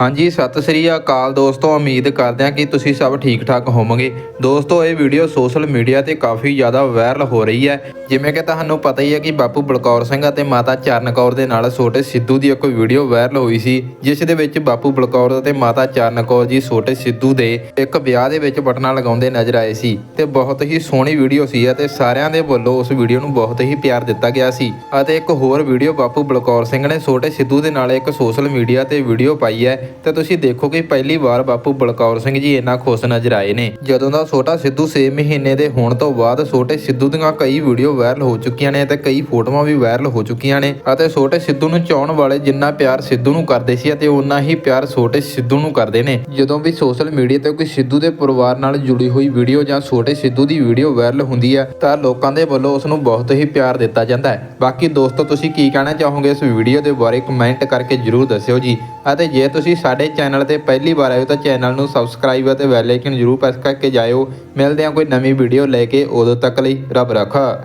ਹਾਂਜੀ, ਸਤਿ ਸ੍ਰੀ ਅਕਾਲ ਦੋਸਤੋ, ਉਮੀਦ ਕਰਦੇ ਹਾਂ ਕਿ ਤੁਸੀਂ ਸਭ ਠੀਕ ਠਾਕ ਹੋਵੋਗੇ। ਦੋਸਤੋ, ਇਹ ਵੀਡੀਓ ਸੋਸ਼ਲ ਮੀਡੀਆ ਤੇ ਕਾਫੀ ਜ਼ਿਆਦਾ ਵਾਇਰਲ ਹੋ ਰਹੀ ਹੈ। ਜਿਵੇਂ ਕਿ ਤੁਹਾਨੂੰ ਪਤਾ ਹੀ ਹੈ ਕਿ ਬਾਪੂ ਬਲਕੌਰ ਸਿੰਘ ਅਤੇ ਮਾਤਾ ਚਰਨ ਕੌਰ ਦੇ ਨਾਲ ਛੋਟੇ ਸਿੱਧੂ ਦੀ ਇੱਕ ਵੀਡੀਓ ਵਾਇਰਲ ਹੋਈ ਸੀ, ਜਿਸ ਦੇ ਵਿੱਚ ਬਾਪੂ ਬਲਕੌਰ ਅਤੇ ਮਾਤਾ ਚਰਨ ਕੌਰ ਜੀ ਛੋਟੇ ਸਿੱਧੂ ਦੇ ਇੱਕ ਵਿਆਹ ਦੇ ਵਿੱਚ ਬਟਨਾ ਲਗਾਉਂਦੇ ਨਜ਼ਰ ਆਏ ਸੀ ਤੇ ਬਹੁਤ ਹੀ ਸੋਹਣੀ ਵੀਡੀਓ ਸੀ ਅਤੇ ਸਾਰਿਆਂ ਦੇ ਵੱਲੋਂ ਉਸ ਵੀਡੀਓ ਨੂੰ ਬਹੁਤ ਹੀ ਪਿਆਰ ਦਿੱਤਾ ਗਿਆ ਸੀ। ਅਤੇ ਇੱਕ ਹੋਰ ਵੀਡੀਓ ਬਾਪੂ ਬਲਕੌਰ ਸਿੰਘ ਨੇ ਛੋਟੇ ਸਿੱਧੂ ਦੇ ਨਾਲ ਇੱਕ ਸੋਸ਼ਲ ਮੀਡੀਆ ਤੇ ਵੀਡੀਓ ਪਾਈ ਹੈ ਤੇ ਤੁਸੀਂ ਦੇਖੋ ਕਿ ਪਹਿਲੀ ਵਾਰ ਬਾਪੂ ਬਲਕੌਰ ਸਿੰਘ ਜੀ ਇੰਨਾ ਖੁਸ਼ ਨਜ਼ਰ ਆਏ ਨੇ। ਜਦੋਂ ਦਾ ਛੋਟਾ ਸਿੱਧੂ 6 ਮਹੀਨੇ ਦੇ ਹੋਣ ਤੋਂ ਬਾਅਦ ਛੋਟੇ ਸਿੱਧੂ ਦੀਆਂ ਕਈ ਵੀਡੀਓ ਵਾਇਰਲ ਹੋ ਚੁੱਕੀਆਂ ਨੇ ਤੇ ਕਈ ਫੋਟੋਆਂ ਵੀ ਵਾਇਰਲ ਹੋ ਚੁੱਕੀਆਂ ਨੇ ਅਤੇ ਛੋਟੇ ਸਿੱਧੂ ਨੂੰ ਚਾਹਣ ਵਾਲੇ ਜਿੰਨਾ ਪਿਆਰ ਸਿੱਧੂ ਨੂੰ ਕਰਦੇ ਸੀ ਅਤੇ ਉਨਾ ਹੀ ਪਿਆਰ ਛੋਟੇ ਸਿੱਧੂ ਨੂੰ ਕਰਦੇ ਨੇ। ਜਦੋਂ ਵੀ ਸੋਸ਼ਲ ਮੀਡੀਆ ਤੇ ਕੋਈ ਸਿੱਧੂ ਦੇ ਪਰਿਵਾਰ ਨਾਲ ਜੁੜੀ ਹੋਈ ਵੀਡੀਓ ਜਾਂ ਛੋਟੇ ਸਿੱਧੂ ਦੀ ਵੀਡੀਓ ਵਾਇਰਲ ਹੁੰਦੀ ਹੈ, ਤਾਂ ਲੋਕਾਂ ਦੇ ਵੱਲੋਂ ਉਸ ਨੂੰ ਬਹੁਤ ਹੀ ਪਿਆਰ ਦਿੱਤਾ ਜਾਂਦਾ ਹੈ। ਬਾਕੀ ਦੋਸਤੋ, ਤੁਸੀਂ ਕੀ ਕਹਿਣਾ ਚਾਹੋਗੇ ਇਸ ਵੀਡੀਓ ਦੇ ਬਾਰੇ ਕਮੈਂਟ ਕਰਕੇ ਜਰੂਰ ਦੱਸਿਓ ਜੀ। ਅਤੇ ਜੇ ਤੁਸੀਂ ਸਾਡੇ ਚੈਨਲ ਤੇ ਪਹਿਲੀ ਵਾਰ ਆਏ ਹੋ ਤਾਂ ਚੈਨਲ ਨੂੰ ਸਬਸਕ੍ਰਾਈਬ ਅਤੇ ਬੈਲ ਆਈਕਨ ਜਰੂਰ ਪ੍ਰੈਸ ਕਰਕੇ ਜਾਇਓ। ਮਿਲਦੇ ਹਾਂ ਕੋਈ ਨਵੀਂ ਵੀਡੀਓ ਲੈ ਕੇ। ਉਦੋਂ ਤੱਕ ਲਈ ਰੱਬ ਰੱਖਾ।